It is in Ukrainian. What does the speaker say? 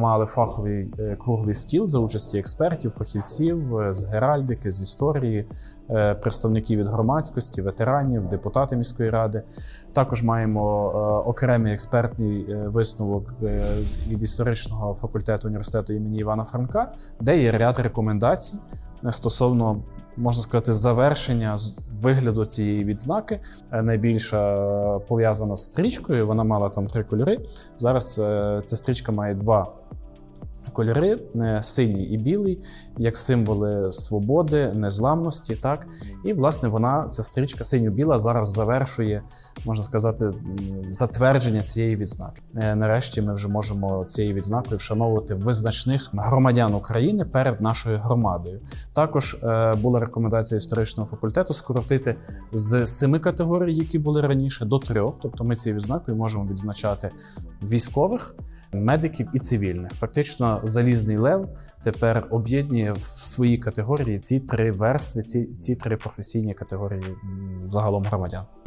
мали фаховий е, круглий стіл за участі експертів, фахівців е, з геральдики, з історії, е, представників від громадськості, ветеранів, депутати міської ради. Також маємо окремий експертний висновок від історичного факультету університету імені Івана Франка, де є ряд рекомендацій стосовно, можна сказати, завершення вигляду цієї відзнаки. Найбільша пов'язана з стрічкою. Вона мала там три кольори. Зараз ця стрічка має два кольори: е, синій і білий, як символи свободи, незламності. Так і власне вона, ця стрічка синьо-біла, зараз завершує, можна сказати, затвердження цієї відзнаки. Е, Нарешті ми вже можемо цією відзнакою вшановувати визначних громадян України перед нашою громадою. Також е, була рекомендація історичного факультету скоротити з семи категорій, які були раніше, до трьох. Тобто ми цією відзнакою можемо відзначати військових. Медиків і цивільних. Фактично, залізний лев тепер об'єднує в своїй категорії ці три верстви, ці, ці три професійні категорії загалом громадян.